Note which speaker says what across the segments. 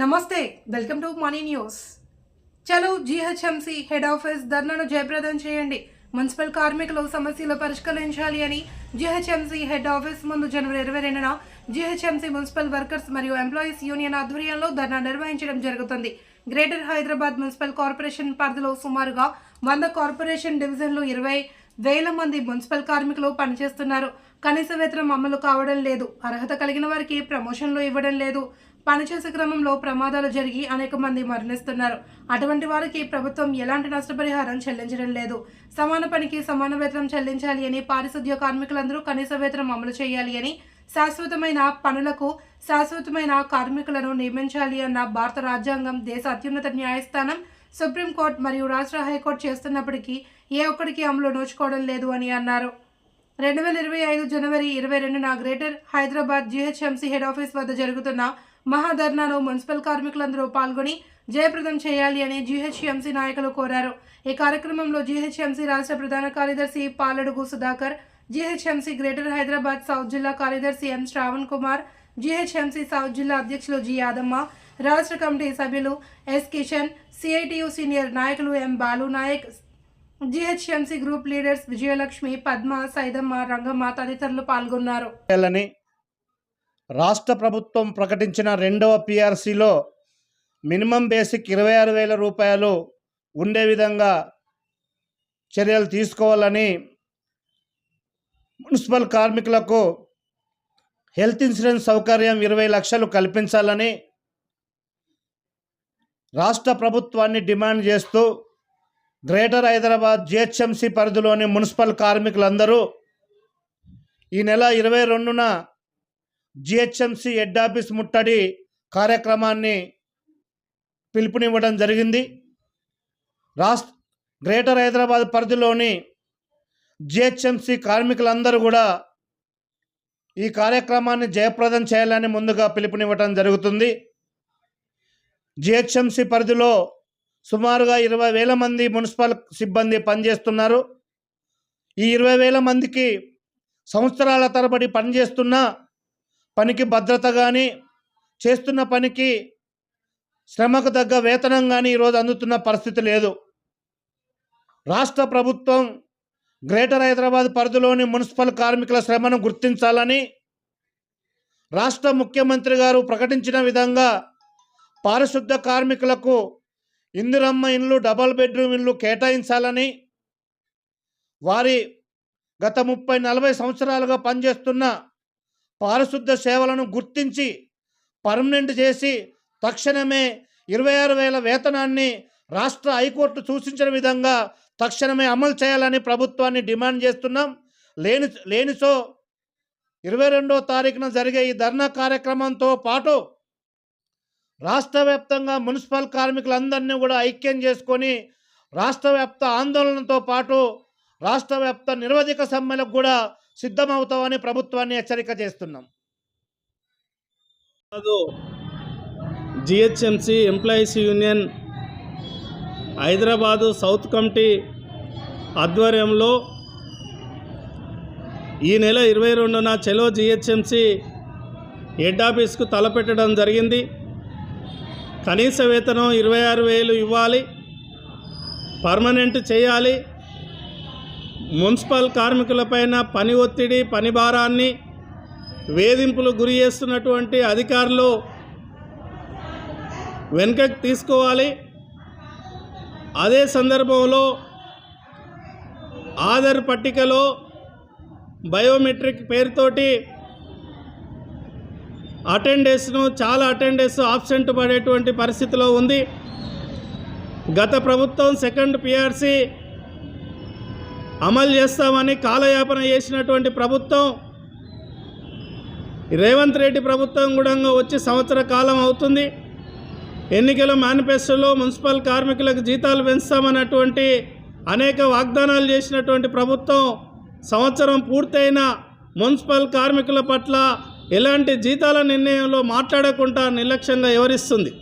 Speaker 1: నమస్తే welcome to money news. చలో GHMC head office ధర్నాను జయప్రదం చేయండి. మున్సిపల్ కార్మికులు సమస్యలు పరిష్కరించాలి అని జీహెచ్ఎంసీ హెడ్ ఆఫీస్ ముందు జనవరి ఇరవై రెండున జీహెచ్ఎంసీ మున్సిపల్ వర్కర్స్ మరియు ఎంప్లాయీస్ యూనియన్ ఆధ్వర్యంలో ధర్నా నిర్వహించడం జరుగుతుంది. గ్రేటర్ హైదరాబాద్ మున్సిపల్ కార్పొరేషన్ పరిధిలో సుమారుగా వంద కార్పొరేషన్ డివిజన్లు ఇరవై వేల మంది మున్సిపల్ కార్మికులు పనిచేస్తున్నారు. కనీస వేతనం అమలు కావడం లేదు. అర్హత కలిగిన వారికి ప్రమోషన్లు ఇవ్వడం లేదు. పనిచేసే క్రమంలో ప్రమాదాలు జరిగి అనేక మంది మరణిస్తున్నారు. అటువంటి వారికి ప్రభుత్వం ఎలాంటి నష్టపరిహారం చెల్లించడం లేదు. సమాన పనికి సమాన వేతనం చెల్లించాలి అని పారిశుద్ధ్య కార్మికులందరూ కనీస వేతనం అమలు చేయాలి అని శాశ్వతమైన పనులకు శాశ్వతమైన కార్మికులను నియమించాలి అన్న భారత రాజ్యాంగం దేశ అత్యున్నత న్యాయస్థానం సుప్రీంకోర్టు మరియు రాష్ట్ర హైకోర్టు చేస్తున్నప్పటికీ ఏ ఒక్కడికి అమలు నోచుకోవడం లేదు అని అన్నారు. రెండు వేల ఇరవై ఐదు జనవరి ఇరవై రెండున greater Hyderabad GHMC head office వద్ద జరుగుతున్న మహాధర్నాలో మున్సిపల్ కార్మికులందరూ పాల్గొని జయప్రదం చేయాలి అని జీహెచ్ఎంసీ నాయకులు కోరారు. ఈ కార్యక్రమంలో జీహెచ్ఎంసీ రాష్ట్ర ప్రధాన కార్యదర్శి Paladugu Sudhakar GHMC greater Hyderabad south జిల్లా కార్యదర్శి M Shravan Kumar GHMC south జిల్లా అధ్యక్షులు జి యాదమ్మ రాష్ట్ర కమిటీ సభ్యులు ఎస్ కిషన్ సిఐటియు సీనియర్ నాయకులు M Balu Naik GHMC group leaders Vijayalakshmi Padma Saidamma Rangamma తదితరులు పాల్గొన్నారు.
Speaker 2: రాష్ట్ర ప్రభుత్వం ప్రకటించిన రెండవ పిఆర్సీలో మినిమం బేసిక్ ఇరవై ఆరు వేల రూపాయలు ఉండే విధంగా చర్యలు తీసుకోవాలని మున్సిపల్ కార్మికులకు హెల్త్ ఇన్సూరెన్స్ సౌకర్యం ఇరవై లక్షలు కల్పించాలని రాష్ట్ర ప్రభుత్వాన్ని డిమాండ్ చేస్తూ గ్రేటర్ హైదరాబాద్ జిహెచ్ఎంసీ పరిధిలోని మున్సిపల్ కార్మికులందరూ ఈ నెల ఇరవై రెండున జిహెచ్ఎంసీ హెడ్ ఆఫీస్ ముట్టడి కార్యక్రమాన్ని పిలుపునివ్వడం జరిగింది. రాష్ట్ర గ్రేటర్ హైదరాబాద్ పరిధిలోని జిహెచ్ఎంసీ కార్మికులందరూ కూడా ఈ కార్యక్రమాన్ని జయప్రదం చేయాలని ముందుగా పిలుపునివ్వడం జరుగుతుంది. జిహెచ్ఎంసీ పరిధిలో సుమారుగా ఇరవై వేల మంది మున్సిపల్ సిబ్బంది పనిచేస్తున్నారు. ఈ ఇరవై వేల మందికి సంవత్సరాల తరబడి పనిచేస్తున్న పనికి భద్రత కానీ చేస్తున్న పనికి శ్రమకు తగ్గ వేతనం కానీ ఈరోజు అందుతున్న పరిస్థితి లేదు. రాష్ట్ర ప్రభుత్వం గ్రేటర్ హైదరాబాద్ పరిధిలోని మున్సిపల్ కార్మికుల శ్రమను గుర్తించాలని రాష్ట్ర ముఖ్యమంత్రి గారు ప్రకటించిన విధంగా పారిశుద్ధ కార్మికులకు ఇందిరమ్మ ఇండ్లు డబల్ బెడ్రూమ్ ఇండ్లు కేటాయించాలని వారి గత ముప్పై నలభై సంవత్సరాలుగా పనిచేస్తున్న పారిశుద్ధ సేవలను గుర్తించి పర్మనెంట్ చేసి తక్షణమే ఇరవై ఆరు వేల వేతనాన్ని రాష్ట్ర హైకోర్టు సూచించిన విధంగా తక్షణమే అమలు చేయాలని ప్రభుత్వాన్ని డిమాండ్ చేస్తున్నాం. లేని లేనిసో ఇరవై రెండో తారీఖున జరిగే ఈ ధర్నా కార్యక్రమంతో పాటు రాష్ట్ర వ్యాప్తంగా మున్సిపల్ కార్మికులందరినీ కూడా ఐక్యం చేసుకొని రాష్ట్ర వ్యాప్త ఆందోళనతో పాటు రాష్ట్ర వ్యాప్త నిరవధిక సమ్మెలకు కూడా సిద్ధమవుతామని ప్రభుత్వాన్ని హెచ్చరిక చేస్తున్నాం.
Speaker 3: GHMC employees union Hyderabad south committee ఆధ్వర్యంలో ఈ నెల ఇరవై రెండున చెలో జిహెచ్ఎంసి హెడ్ ఆఫీస్కు తలపెట్టడం జరిగింది. కనీస వేతనం ఇరవై ఆరు వేలు ఇవ్వాలి. పర్మనెంట్ చేయాలి. మున్సిపల్ కార్మికులపైన పని ఒత్తిడి పని భారాన్ని వేధింపులు గురి చేస్తున్నటువంటి అధికారులు వెనుకకు తీసుకోవాలి. అదే సందర్భంలో ఆధార్ పట్టికలో బయోమెట్రిక్ పేరుతోటి అటెండెన్స్ను చాలా అటెండెన్స్ ఆబ్సెంట్ పడేటువంటి పరిస్థితిలో ఉంది. గత ప్రభుత్వం సెకండ్ పిఆర్సి అమలు చేస్తామని కాలయాపన చేసినటువంటి ప్రభుత్వం రేవంత్ రెడ్డి ప్రభుత్వం కూడా వచ్చి సంవత్సర కాలం అవుతుంది. ఎన్నికల మేనిఫెస్టోలో మున్సిపల్ కార్మికులకు జీతాలు పెంచుతామన్నటువంటి అనేక వాగ్దానాలు చేసినటువంటి ప్రభుత్వం సంవత్సరం పూర్తయిన మున్సిపల్ కార్మికుల పట్ల ఎలాంటి జీతాల నిర్ణయంలో మాట్లాడకుండా నిర్లక్ష్యంగా వివరిస్తుంది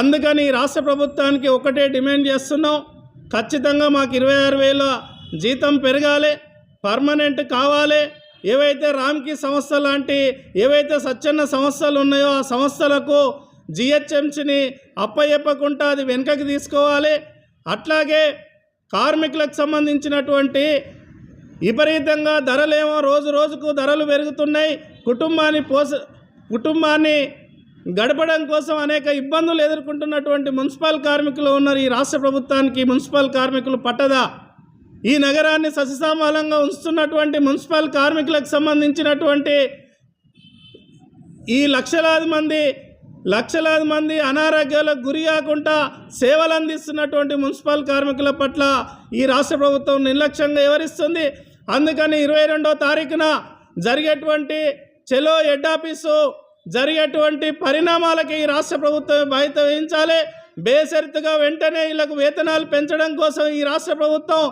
Speaker 3: అందుకని రాష్ట్ర ప్రభుత్వానికి ఒకటే డిమాండ్ చేస్తున్నాం. ఖచ్చితంగా మాకు ఇరవై ఆరు వేల జీతం పెరగాలి పర్మనెంట్ కావాలి. ఏవైతే రామ్కి సంస్థ లాంటి ఏవైతే సచ్చన్న సంస్థలు ఉన్నాయో ఆ సంస్థలకు జిహెచ్ఎంసీని అప్పయ్యప్పకుండా అది వెనుకకి తీసుకోవాలి. అట్లాగే కార్మికులకు సంబంధించినటువంటి విపరీతంగా ధరలేమో రోజు రోజుకు ధరలు పెరుగుతున్నాయి. కుటుంబాన్ని పోష కుటుంబాన్ని గడపడం కోసం అనేక ఇబ్బందులు ఎదుర్కొంటున్నటువంటి మున్సిపల్ కార్మికులు ఉన్నారు. ఈ రాష్ట్ర ప్రభుత్వానికి మున్సిపల్ కార్మికులు పట్టదా? ఈ నగరాన్ని ససిసామాలంగా ఉంచుతున్నటువంటి మున్సిపల్ కార్మికులకు సంబంధించినటువంటి ఈ లక్షలాది మంది లక్షలాది మంది అనారోగ్యాలకు గురి కాకుండా సేవలు అందిస్తున్నటువంటి మున్సిపల్ కార్మికుల పట్ల ఈ రాష్ట్ర ప్రభుత్వం నిర్లక్ష్యంగా వివరిస్తుంది అందుకని ఇరవై రెండో తారీఖున జరిగేటువంటి చెలో హెడ్ ఆఫీసు జరిగేటువంటి పరిణామాలకి ఈ రాష్ట్ర ప్రభుత్వం బాధ్యత వహించాలి. బేసరితుగా వెంటనే వీళ్ళకు వేతనాలు పెంచడం కోసం ఈ రాష్ట్ర ప్రభుత్వం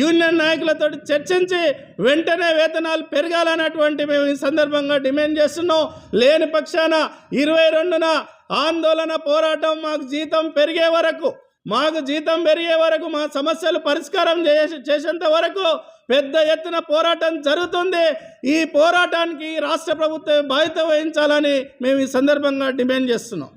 Speaker 3: యూనియన్ నాయకులతో చర్చించి వెంటనే వేతనాలు పెరగాలన్నటువంటి మేము ఈ సందర్భంగా డిమాండ్ చేస్తున్నాం. లేని పక్షాన ఇరవై రెండున ఆందోళన పోరాటం మాకు జీతం పెరిగే వరకు మాకు జీతం పెరిగే వరకు మా సమస్యలు పరిష్కారం చేసే చేసేంత వరకు పెద్ద ఎత్తున పోరాటం జరుగుతుంది. ఈ పోరాటానికి రాష్ట్ర ప్రభుత్వం బాధ్యత వహించాలని మేము ఈ సందర్భంగా డిమాండ్ చేస్తున్నాం.